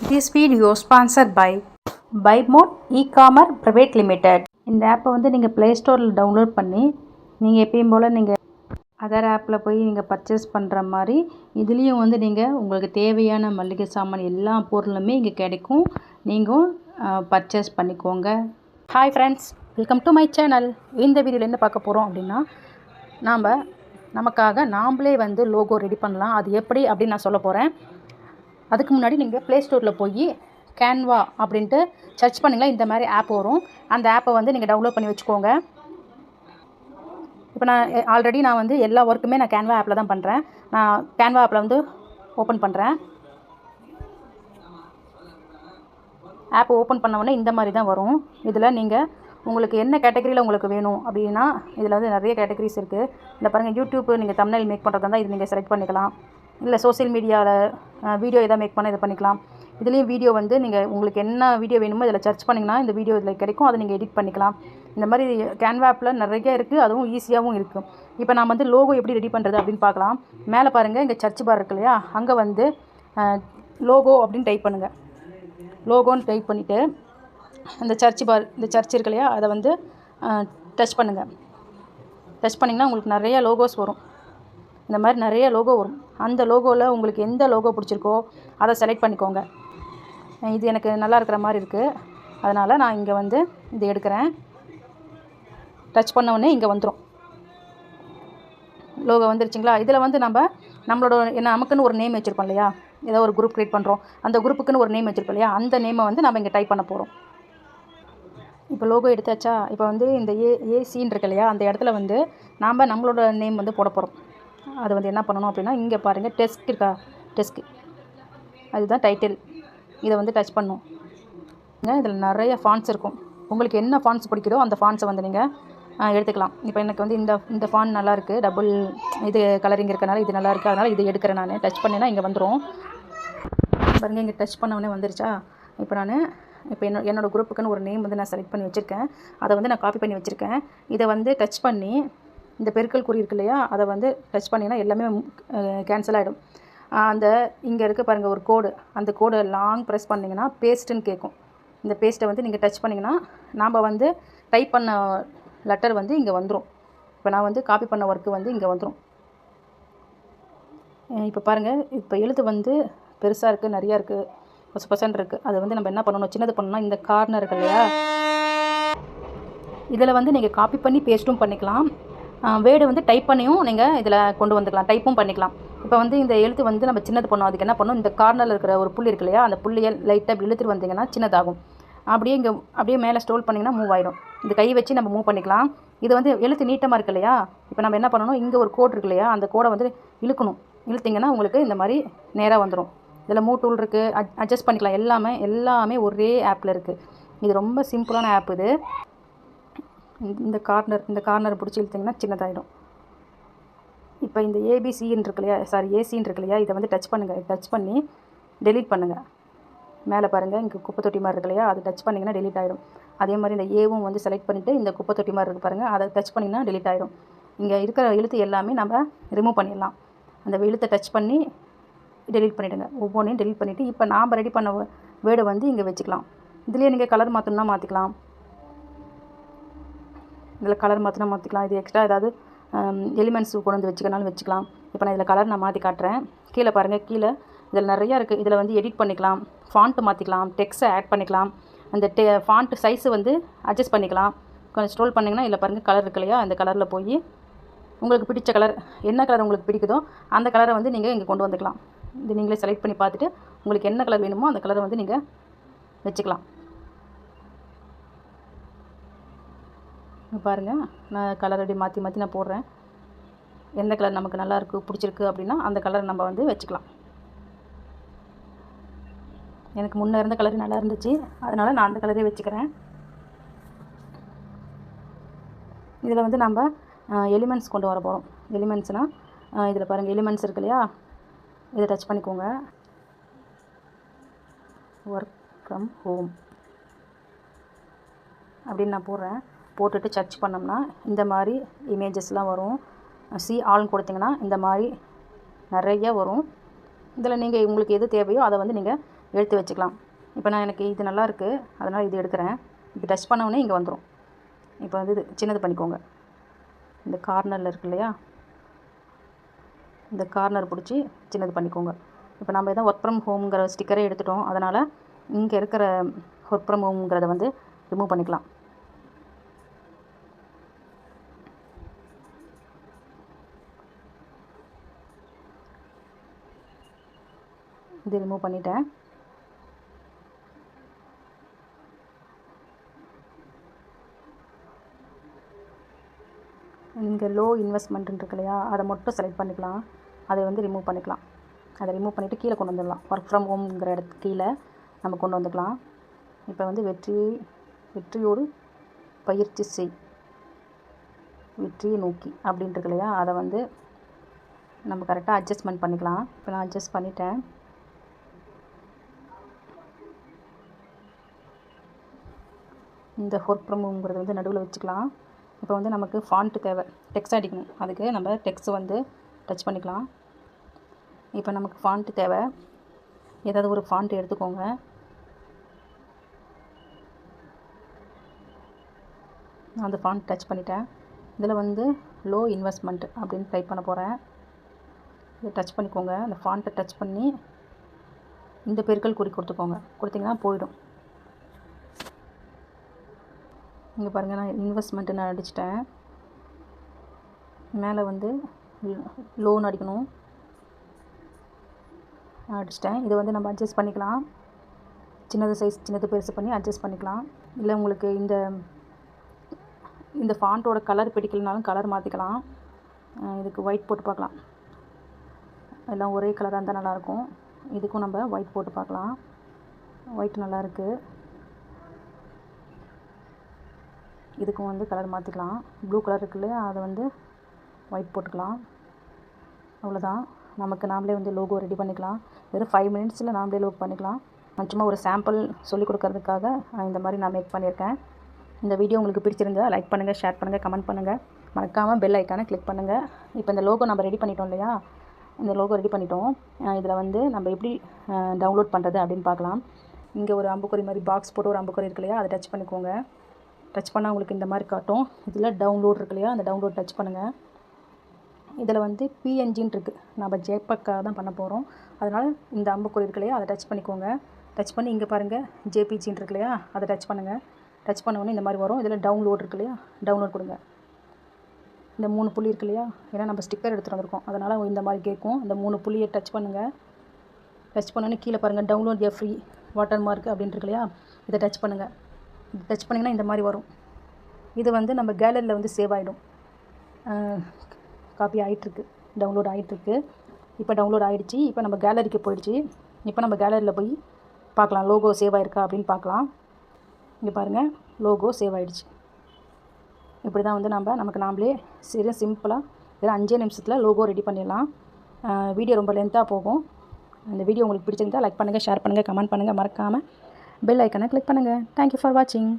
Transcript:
This video sponsor by பைமோட் இ காமர் private limited இந்த ஆப்பை வந்து நீங்கள் ப்ளே ஸ்டோரில் டவுன்லோட் பண்ணி நீங்கள் எப்பயும் போல் நீங்கள் அதர் ஆப்பில் போய் நீங்கள் பர்ச்சேஸ் பண்ணுற மாதிரி இதுலேயும் வந்து நீங்கள் உங்களுக்கு தேவையான மளிகை சாமான் எல்லா பொருளுமே இங்கே கிடைக்கும். நீங்கள் பர்ச்சேஸ் பண்ணிக்கோங்க. Hi friends welcome to my channel இந்த வீடியோவில் என்ன பார்க்க போகிறோம் அப்படின்னா நாம் நமக்காக நாம்ளே வந்து லோகோ ரெடி பண்ணலாம். அது எப்படி அப்படின்னு நான் சொல்ல போகிறேன் அதுக்கு முன்னாடி நீங்கள் ப்ளே ஸ்டோரில் போய் கேன்வா அப்படின்ட்டு சர்ச் பண்ணிங்களா இந்த மாதிரி ஆப் வரும். அந்த ஆப்பை வந்து நீங்கள் டவுன்லோட் பண்ணி வச்சுக்கோங்க. இப்போ நான் ஆல்ரெடி நான் வந்து எல்லா ஒர்க்குமே நான் கேன்வா ஆப்பில் தான் பண்ணுறேன் நான் கேன்வா ஆப்பில் வந்து ஓப்பன் பண்ணுறேன் ஆப் ஓப்பன் பண்ண உடனே இந்த மாதிரி தான் வரும். இதில் நீங்கள் உங்களுக்கு என்ன கேட்டகரியில் உங்களுக்கு வேணும் அப்படின்னா இதில் வந்து நிறைய கேட்டகரிஸ் இருக்குது இந்த பாருங்கள் யூடியூப்பு நீங்கள் தமிழில் மேக் பண்ணுறதா இருந்தால் இது நீங்கள் செலக்ட் பண்ணிக்கலாம். இல்லை சோஷியல் மீடியாவில் வீடியோ எதாவது மேக் பண்ண இது பண்ணிக்கலாம். இதுலேயும் வீடியோ வந்து நீங்கள் உங்களுக்கு என்ன வீடியோ வேணுமோ இதில் சர்ச் பண்ணிங்கன்னா இந்த வீடியோ இதில் கிடைக்கும். அதை நீங்கள் எடிட் பண்ணிக்கலாம். இந்த மாதிரி கேன்வா ஆப்பில் நிறைய இருக்குது அதுவும் ஈஸியாகவும் இருக்குது இப்போ நான் வந்து லோகோ எப்படி ரெடி பண்ணுறது அப்படின்னு பார்க்கலாம். மேலே பாருங்கள் இங்கே சர்ச் பார் இருக்கு இல்லையா? அங்கே வந்து லோகோ அப்படின்னு டைப் பண்ணுங்கள் லோகோன்னு டைப் பண்ணிவிட்டு இந்த சர்ச் பார் இந்த சர்ச் இருக்கு இல்லையா? அதை வந்து டச் பண்ணுங்கள் டச் பண்ணிங்கன்னா உங்களுக்கு நிறைய லோகோஸ் வரும். இந்த மாதிரி நிறைய லோகோ வரும். அந்த லோகோவில் உங்களுக்கு எந்த லோகோ பிடிச்சிருக்கோ அதை செலக்ட் பண்ணிக்கோங்க. இது எனக்கு நல்லா இருக்கிற மாதிரி இருக்குது அதனால் நான் இங்கே வந்து இது எடுக்கிறேன். டச் பண்ணவுடனே இங்கே வந்துடும் லோகோ வந்துருச்சுங்களா? இதில் வந்து நம்ம நம்மளோட என்ன நமக்குன்னு ஒரு நேம் வச்சுருப்போம் இல்லையா? ஏதோ ஒரு குரூப் க்ரியேட் பண்ணுறோம் அந்த குரூப்புக்குன்னு ஒரு நேம் வச்சுருப்போம் இல்லையா? அந்த நேமை வந்து நம்ம இங்கே டைப் பண்ண போகிறோம் இப்போ லோகோ எடுத்தாச்சா? இப்போ வந்து இந்த ஏ ஏசின்னு இருக்கு இல்லையா? அந்த இடத்துல வந்து நாம் நம்மளோட நேம் வந்து போட போகிறோம் அது வந்து என்ன பண்ணணும் அப்படின்னா இங்கே பாருங்கள் டெஸ்க் இருக்கா? டெஸ்க் அதுதான் டைட்டில் இதை வந்து டச் பண்ணும். இதில் நிறைய ஃபான்ஸ் இருக்கும். உங்களுக்கு என்ன ஃபான்ஸ் பிடிக்குதோ அந்த ஃபான்ஸை வந்து நீங்கள் எடுத்துக்கலாம். இப்போ எனக்கு வந்து இந்த இந்த ஃபான் நல்லாயிருக்கு டபுள் இது கலரிங் இருக்கனால இது நல்லாயிருக்கு அதனால் இது எடுக்கிறேன் நான். டச் பண்ணினா இங்கே வந்துடும் பாருங்கள் இங்கே டச் பண்ண உடனே வந்துருச்சா? இப்போ நான் இப்போ என்ன என்னோடய குரூப்புக்குன்னு ஒரு நேம் வந்து நான் செலக்ட் பண்ணி வச்சுருக்கேன். அதை வந்து நான் காப்பி பண்ணி வச்சுருக்கேன். இதை வந்து டச் பண்ணி இந்த பெருக்கல் குறி இருக்கு இல்லையா? அதை வந்து டச் பண்ணிங்கன்னா எல்லாமே கேன்சல் ஆகிடும் அந்த இங்கே இருக்க பாருங்கள் ஒரு கோடு அந்த கோடு லாங் ப்ரெஸ் பண்ணிங்கன்னா பேஸ்ட்டுன்னு கேட்கும் இந்த பேஸ்ட்டை வந்து நீங்கள் டச் பண்ணிங்கன்னா நாம் வந்து டைப் பண்ண லெட்டர் வந்து இங்கே வந்துடும் இப்போ நான் வந்து காப்பி பண்ண ஒர்க்கு வந்து இங்கே வந்துடும் இப்போ பாருங்கள் இப்போ எழுத்து வந்து பெருசாக இருக்குது நிறையா இருக்குது பசு பசன் இருக்குது அதை வந்து நம்ம என்ன பண்ணணும்? சின்னது பண்ணணும்னா இந்த கார்னர் இருக்கு இல்லையா? இதில் வந்து நீங்கள் காப்பி பண்ணி பேஸ்ட்டும் பண்ணிக்கலாம். வேர்டு வந்து டைப் பண்ணியும் நீங்கள் இதில் கொண்டு வந்துக்கலாம் டைப்பும் பண்ணிக்கலாம். இப்போ வந்து இந்த எழுத்து வந்து நம்ம சின்னது பண்ணோம் அதுக்கு என்ன பண்ணணும்? இந்த கார்னரில் இருக்கிற ஒரு புள்ளி இருக்கு இல்லையா அந்த புள்ளியை லைட்டாக இழுத்துட்டு வந்தீங்கன்னா சின்னதாகும். அப்படியே இங்கே அப்படியே மேலே ஸ்டோல் பண்ணிங்கன்னா மூவ் ஆகிடும் இந்த கை வச்சு நம்ம மூவ் பண்ணிக்கலாம். இது வந்து எழுத்து நீட்டமாக இருக்கு இல்லையா இப்போ நம்ம என்ன பண்ணணும்? இங்கே ஒரு கோட் இருக்கு இல்லையா அந்த கோடை வந்து இழுக்கணும். இழுத்திங்கன்னா உங்களுக்கு இந்த மாதிரி நேராக வந்துடும் இதில் மூ டூல் இருக்குது அட்ஜஸ்ட் பண்ணிக்கலாம். எல்லாமே எல்லாமே ஒரே ஆப்பில் இருக்குது இது ரொம்ப சிம்பிளான ஆப் இது. இந்த கார்னர் இந்த கார்னர் பிடிச்சி இழுத்திங்கன்னா சின்னதாகிடும் இப்போ இந்த ஏபிசின்னு இருக்கு இல்லையா? சாரி ஏசின்னு இருக்கு இல்லையா? இதை வந்து டச் பண்ணுங்கள் டச் பண்ணி டெலீட் பண்ணுங்கள் மேலே பாருங்கள் இங்கே குப்பை தொட்டி மாதிரி இருக்கு இல்லையா? அதை டச் பண்ணிங்கன்னா டெலீட் ஆகிடும் அதே மாதிரி இந்த ஏவும் வந்து செலக்ட் பண்ணிவிட்டு இந்த குப்பை தொட்டி மாதிரி இருக்குது பாருங்கள் அதை டச் பண்ணிங்கன்னா டெலீட் ஆகிடும் இங்கே இருக்கிற எழுத்து எல்லாமே நம்ம ரிமூவ் பண்ணிடலாம். அந்த எழுத்தை டச் பண்ணி டெலீட் பண்ணிவிடுங்க ஒவ்வொன்றையும் டெலீட் பண்ணிவிட்டு இப்போ நாம் ரெடி பண்ண வேர்டை வந்து இங்கே வச்சுக்கலாம். இதுலேயே நீங்கள் கலர் மாற்றணும்னா மாற்றிக்கலாம் இதில் கலர் மாற்றினா மாற்றிக்கலாம் இது எக்ஸ்ட்ரா ஏதாவது எலிமெண்ட்ஸ் கொண்டு வந்து வச்சுக்கனாலும் வச்சுக்கலாம். இப்போ நான் இதில் கலர் நான் மாற்றி காட்டுறேன். கீழே பாருங்கள் கீழே. இதில் நிறையா இருக்குது இதில் வந்து எடிட் பண்ணிக்கலாம். ஃபாண்ட்டு மாற்றிக்கலாம் டெக்ஸ்ட்டை ஆட் பண்ணிக்கலாம். அந்த டெ ஃபாண்ட் சைஸு வந்து அட்ஜஸ்ட் பண்ணிக்கலாம். கொஞ்சம் ஸ்ட்ரோல் பண்ணிங்கன்னா இதில் பாருங்கள் கலர் இருக்கு இல்லையா? அந்த கலரில் போய் உங்களுக்கு பிடிச்ச கலர் என்ன கலர் உங்களுக்கு பிடிக்குதோ அந்த கலரை வந்து நீங்கள் இங்கே கொண்டு வந்துக்கலாம். இது நீங்களே செலக்ட் பண்ணி பார்த்துட்டு உங்களுக்கு என்ன கலர் வேணுமோ அந்த கலரை வந்து நீங்கள் வச்சுக்கலாம். பாருங்கள் நான் கலர் அப்படி மாற்றி மாற்றி நான் போடுறேன். எந்த கலர் நமக்கு நல்லாயிருக்கு பிடிச்சிருக்கு அப்படின்னா அந்த கலரை நம்ம வந்து வச்சுக்கலாம். எனக்கு முன்னே இருந்த கலர் நல்லா இருந்துச்சு. அதனால் நான் அந்த கலரே வச்சுக்கிறேன். இதில் வந்து நம்ம எலிமெண்ட்ஸ் கொண்டு வர போகிறோம் எலிமெண்ட்ஸ்னால் இதில் பாருங்கள் எலிமெண்ட்ஸ் இருக்கு இல்லையா? இதை டச் பண்ணிக்கோங்க. ஒர்க் ஃப்ரம் ஹோம் அப்படின்னு நான் போடுறேன். போட்டுட்டு சர்ச் பண்ணோம்னா இந்த மாதிரி இமேஜஸ்லாம் வரும். சி ஆல்னு கொடுத்தீங்கன்னா இந்த மாதிரி நிறைய வரும். இதில் நீங்கள் உங்களுக்கு எது தேவையோ அதை வந்து நீங்கள் எடுத்து வச்சுக்கலாம். இப்போ நான் எனக்கு இது நல்லா இருக்குது அதனால் இது எடுக்கிறேன். இது டச் பண்ணவுடனே இங்கே வந்துடும் இப்போ வந்து இது சின்னது பண்ணிக்கோங்க. இந்த கார்னரில் இருக்கு இல்லையா? இந்த கார்னர் பிடிச்சி சின்னது பண்ணிக்கோங்க. இப்போ நம்ம எதாவது ஒர்க் ஃப்ரம் ஹோம்ங்கிற ஸ்டிக்கரே எடுத்துட்டோம். அதனால் இங்கே இருக்கிற ஒர்க் ஃப்ரம் ஹோம்ங்கிறத வந்து ரிமூவ் பண்ணிக்கலாம். இது ரிமூவ் பண்ணிட்டேன். இங்கே லோ இன்வெஸ்ட்மெண்ட் இருக்கு இல்லையா? அதை மட்டும் செலக்ட் பண்ணிக்கலாம். அதை வந்து ரிமூவ் பண்ணிக்கலாம். அதை ரிமூவ் பண்ணிவிட்டு கீழே கொண்டு வந்துடலாம். ஒர்க் ஃப்ரம் ஹோம்ங்கிற இடத்துக்கு கீழே நம்ம கொண்டு வந்துக்கலாம். இப்போ வந்து வெற்றி வெற்றியோடு பயிற்சி செய். வெற்றியை நோக்கி அப்படின்ட்டு இல்லையா? அதை வந்து நம்ம கரெக்டாக அட்ஜஸ்ட்மெண்ட் பண்ணிக்கலாம். இப்போ நான் அட்ஜஸ்ட் பண்ணிட்டேன். இந்த ஃபோர்க் ஃப்ரம் ஹோம்ங்கிறது வந்து நடுவில் வச்சுக்கலாம். இப்போ வந்து நமக்கு ஃபாண்ட்டு தேவை. டெக்ஸ்ட் அடிக்கணும். அதுக்கு நம்ம டெக்ஸ்ட் வந்து டச் பண்ணிக்கலாம். இப்போ நமக்கு ஃபாண்ட்டு தேவை. ஏதாவது ஒரு ஃபாண்ட் எடுத்துக்கோங்க. நான் அந்த ஃபாண்ட் டச் பண்ணிட்டேன். இதில் வந்து லோ இன்வெஸ்ட்மெண்ட் அப்படின்னு டைப் பண்ண போகிறேன் இதை டச் பண்ணிக்கோங்க. அந்த ஃபாண்ட்டை டச் பண்ணி இந்த பெருக்கல் குறி கொடுத்துக்கோங்க. கொடுத்தீங்கன்னா போயிடும். இங்கே பாருங்கள் நான் இன்வெஸ்ட்மெண்ட்டு நான் அடிச்சிட்டேன். மேலே வந்து லோன் அடிக்கணும். அடிச்சிட்டேன். இதை வந்து நம்ம அட்ஜஸ்ட் பண்ணிக்கலாம். சின்னது சைஸ் சின்னது பெருசு பண்ணி அட்ஜஸ்ட் பண்ணிக்கலாம். இல்லை உங்களுக்கு இந்த இந்த ஃபாண்ட்டோட கலர் பிடிக்கலனாலும் கலர் மாற்றிக்கலாம் இதுக்கு ஒயிட் போட்டு பார்க்கலாம். எல்லாம் ஒரே கலராக இருந்தால் நல்லாயிருக்கும் இதுக்கும் நம்ம ஒயிட் போட்டு பார்க்கலாம். ஒயிட் நல்லாயிருக்கு இதுக்கும் வந்து கலர் மாற்றிக்கலாம் ப்ளூ கலர் இருக்குல்ல அதை வந்து ஒயிட் போட்டுக்கலாம். அவ்வளோதான் நமக்கு நாமளே வந்து லோகோ ரெடி பண்ணிக்கலாம். வெறும் ஃபைவ் மினிட்ஸில் நாமளே லோகோ பண்ணிக்கலாம். நான் சும்மா ஒரு சாம்பிள் சொல்லிக் கொடுக்கறதுக்காக இந்த மாதிரி நான் மேக் பண்ணியிருக்கேன். இந்த வீடியோ உங்களுக்கு பிடிச்சிருந்தா லைக் பண்ணுங்கள் ஷேர் பண்ணுங்கள் கமெண்ட் பண்ணுங்கள் மறக்காமல் பெல் ஐக்கானை கிளிக் பண்ணுங்கள் இப்போ இந்த லோகோ நம்ம ரெடி பண்ணிட்டோம் இல்லையா? இந்த லோகோ ரெடி பண்ணிட்டோம். இதில் வந்து நம்ம எப்படி டவுன்லோட் பண்ணுறது அப்படின்னு பார்க்கலாம். இங்கே ஒரு அம்புக்குறி மாதிரி பாக்ஸ் போட்டு ஒரு அம்புக்குறி இருக்கு இல்லையா? அதை டச் பண்ணிக்கோங்க. டச் பண்ணால் உங்களுக்கு இந்த மாதிரி காட்டும். இதில் டவுன்லோட் இருக்கு இல்லையா? அந்த டவுன்லோட் டச் பண்ணுங்கள் இதில் வந்து பிஎன்ஜின்னு இருக்குது நம்ம ஜேபக்காக தான் பண்ண போகிறோம் அதனால் இந்த அம்புக்குறி இருக்கு இல்லையா? அதை டச் பண்ணிக்கோங்க. டச் பண்ணி இங்கே பாருங்கள் ஜேபிஜின்னு இருக்கு இல்லையா? அதை டச் பண்ணுங்கள் டச் பண்ணவொன்னே இந்த மாதிரி வரும். இதில் டவுன்லோட் இருக்கு இல்லையா? டவுன்லோட் கொடுங்க. இந்த மூணு புள்ளி இருக்கு இல்லையா? ஏன்னா நம்ம ஸ்டிக்கர் எடுத்துகிட்டு வந்திருக்கோம். அதனால் இந்த மாதிரி கேட்கும். இந்த மூணு புள்ளியை டச் பண்ணுங்கள் டச் பண்ணோன்னே கீழே பாருங்கள் download a free water mark அப்படின்ட்டு இருக்கு இல்லையா? இதை டச் பண்ணுங்கள் டச் பண்ணிங்கன்னா இந்த மாதிரி வரும். இது வந்து நம்ம கேலரியில் வந்து சேவ் ஆகிடும் காப்பி ஆகிட்டுருக்கு டவுன்லோட் ஆகிட்டுருக்கு இப்போ டவுன்லோட் ஆகிடுச்சி இப்போ நம்ம கேலரிக்கு போயிடுச்சு. இப்போ நம்ம கேலரியில் போய் பார்க்கலாம். லோகோ சேவ் ஆகிருக்கா அப்படின்னு பார்க்கலாம். இங்கே பாருங்கள் லோகோ சேவ் ஆகிடுச்சு இப்படி தான் வந்து நம்ம நமக்கு நாமளே சரி சிம்பிளாக வெறும் அஞ்சே நிமிஷத்தில் லோகோ ரெடி பண்ணிடலாம். வீடியோ ரொம்ப லென்த்தாக போகும். அந்த வீடியோ உங்களுக்கு பிடிச்சிருந்தா லைக் பண்ணுங்கள் ஷேர் பண்ணுங்கள் கமெண்ட் பண்ணுங்கள் மறக்காமல் பெல் ஐக்கனை கிளிக் பண்ணுங்கள் தேங்க்யூ ஃபார் வாட்சிங்